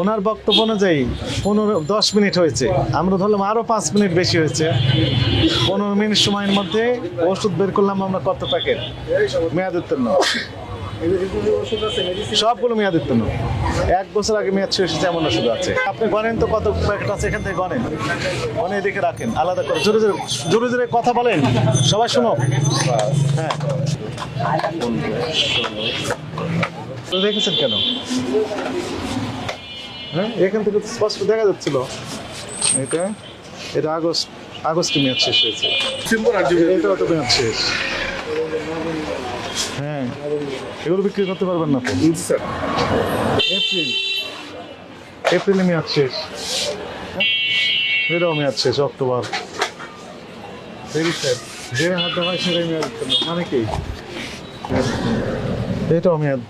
ওনার বক্তব্য অনুযায়ী পনেরো, দশ মিনিট হয়েছে। আমরা ধরলাম আরও পাঁচ মিনিট বেশি হয়েছে। পনেরো মিনিট সময়ের মধ্যে ওষুধ বের করলাম আমরা কত প্যাকেট? মেয়াদ উত্তীর্ণ। সবগুলো মেয়াদ উত্তীর্ণ। এক বছর আগে মেয়াদ শেষ হয়েছে, এমন ওষুধ আছে। আপনি গণেন তো কত প্যাকেট আছে এখান থেকে গণেন। গনে এদিকে রাখেন, আলাদা করে। জোরে জোরে জোরে জোরে কথা বলেন। সবাই শুনো হ্যাঁ। তো দেখেছেন কেন? হ্যাঁ এখান থেকে স্পষ্ট দেখা যাচ্ছিল। এটা এটা আগস্ট আগস্টে মেয়াদ শেষ হয়েছে। এটাও তো মেয়াদ শেষ। হ্যাঁ এগুলো বিক্রি করতে পারবেন না তো? এপ্রিল এপ্রিলে মেয়াদ শেষ? এটাও মেয়াদ শেষ অক্টোবর। ভেরি স্যার যে হাতে হয় সেটাই মেয়াদ মানে কি? এটাও মেয়াদ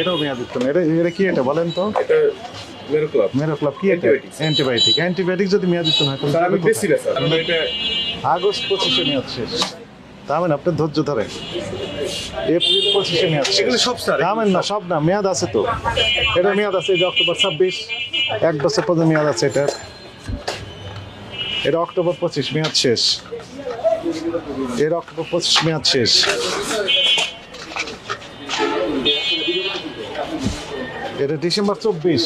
এটাও মেয়াদ উত্তীর্ণ এটা এটা কি এটা বলেন তো? এটা মেরো ক্লাব মেরো ক্লাব কি এটা. অ্যান্টিবায়োটিক অ্যান্টিবায়োটিক যদি মেয়াদ উত্তীর্ণ হয় স্যার আমি বেশি না স্যার। এটা আগস্ট পঁচিশে মেয়াদ শেষ। আপনি ধৈর্য ধরেন। এপ্রিল পঁচিশে মেয়াদ শেষ। এগুলো সব স্যার। থামেন না সব না মেয়াদ আছে তো। এটা মেয়াদ আছে যে অক্টোবর ছাব্বিশ। এক বছর পর্যন্ত মেয়াদ আছে এটা এটা অক্টোবর পঁচিশ মেয়াদ শেষ। এর অক্টোবর পঁচিশ মেয়াদ শেষ। এটা ডিসেম্বর চব্বিশ।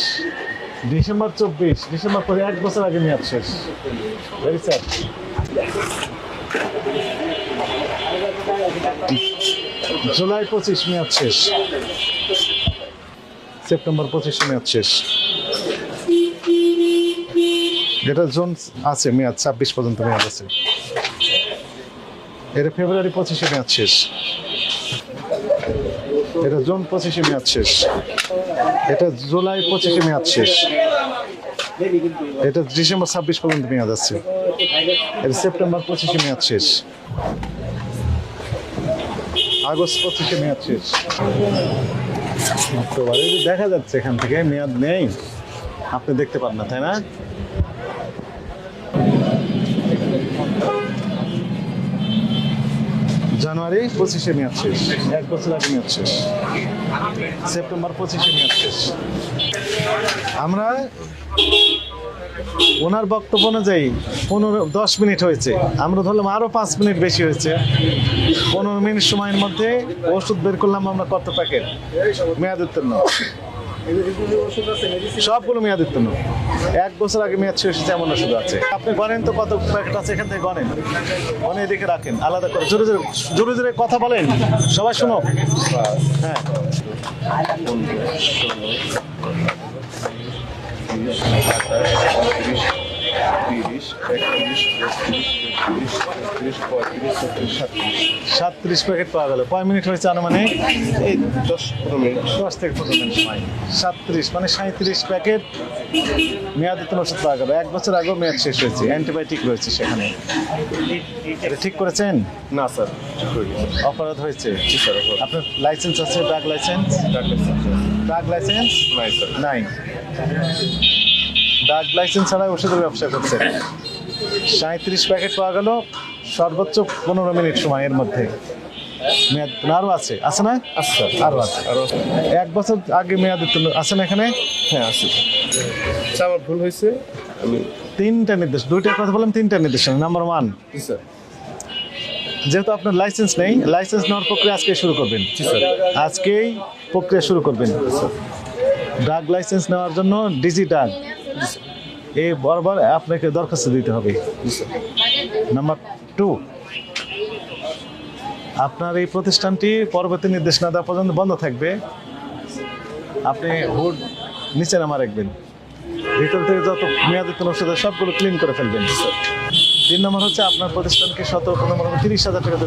ডিসেম্বর চব্বিশ। ডিসেম্বর পরে এক বছর আগে মেয়াদ শেষ। ভেরি স্যার জুলাই পঁচিশ মেয়াদ শেষ। সেপ্টেম্বর পঁচিশে মেয়াদ শেষ। যেটা জুন আছে, মেয়াদ ছাব্বিশ পর্যন্ত মেয়াদ আছে। এটা ফেব্রুয়ারি পঁচিশে মেয়াদ শেষ। এটা জুন পঁচিশে মেয়াদ শেষ। এটা জুলাই পঁচিশে মেয়াদ শেষ। এটা ডিসেম্বর ছাব্বিশ পর্যন্ত মেয়াদ আছে। এটা সেপ্টেম্বর পঁচিশে মেয়াদ শেষ। আগস্ট পঁচিশে মেয়াদ শেষ। অক্টোবরে দেখা যাচ্ছে এখান থেকে, মেয়াদ নেই। আপনি দেখতে পান না, তাই না? জানুয়ারি পঁচিশে মেয়াদ শেষ। এক বছর আগে মেয়াদ শেষ। সেপ্টেম্বর পঁচিশে মেয়াদ শেষ। আমরা ওনার বক্তব্য অনুযায়ী পনেরো, দশ মিনিট হয়েছে। আমরা ধরলাম আরও পাঁচ মিনিট বেশি হয়েছে। পনেরো মিনিট সময়ের মধ্যে ওষুধ বের করলাম আমরা কত প্যাকেট? মেয়াদ উত্তীর্ণ। সবগুলো মেয়াদ উত্তীর্ণ। এক বছর আগে মেয়াদ শেষ হয়েছে এমন ওষুধ আছে। আপনি গণেন তো কত প্যাকেট আছে এখান থেকে গণেন। গণে দেখে রাখেন, আলাদা করে। জোরে জোরে জোরে জোরে কথা বলেন। সবাই শুনো। হ্যাঁ। তিরিশ একত্রিশ বত্রিশ তেত্রিশ চৌত্রিশ পঁয়ত্রিশ ছত্রিশ সাতত্রিশ সাতত্রিশ প্যাকেট পাওয়া গেল। কয় মিনিট হয়েছে আনুমানিক? এই দশ পনেরো মিনিট দশ থেকে পনেরো মিনিট সময়। সাতত্রিশ মানে সাঁত্রিশ প্যাকেট মেয়াদ উত্তীর্ণ ওষুধ পাওয়া গেল। এক বছর আগেও মেয়াদ শেষ হয়েছে। অ্যান্টিবায়োটিক রয়েছে সেখানে। এটা ঠিক করেছেন? না স্যার ঠিক করে অপরাধ হয়েছে? জি স্যার। আপনার লাইসেন্স আছে? Drug license doctor sir drug license নাই স্যার। নাই। ড্রাগ লাইসেন্স ছাড়া ওষুধের ব্যবসা করছে। সাঁত্রিশ প্যাকেট পাওয়া গেল সর্বোচ্চ পনেরো মিনিট সময় এর মধ্যে। মেয়াদ আরও আছে। আছে না? আচ্ছা আরও আছে। আরও এক বছর আগে মেয়াদ আছে না এখানে? হ্যাঁ আছে। স্যার আমার ভুল হয়েছে। আমি তিনটা নির্দেশ। দুইটা কথা বললাম তিনটা নির্দেশনা নাম্বার ওয়ান স্যার। যেহেতু আপনার লাইসেন্স নেই লাইসেন্স নেওয়ার প্রক্রিয়া আজকে শুরু করবেন। আজকেই প্রক্রিয়া শুরু করবেন। ড্রাগ লাইসেন্স নেওয়ার জন্য ডিজি ড্রাগ এই বরাবর আপনাকে দরখাস্ত দিতে হবে। নাম্বার টু আপনার এই প্রতিষ্ঠানটি পরবর্তী নির্দেশ না দেওয়া পর্যন্ত বন্ধ থাকবে। আপনি হুড নিচে নামা রাখবেন। ভিতর থেকে যত মেয়াদিত ওষুধ আছে সবগুলো ক্লিন করে ফেলবেন। তিন নম্বর হচ্ছে আপনার প্রতিষ্ঠানকে শত পনেরো, তিরিশ হাজার টাকা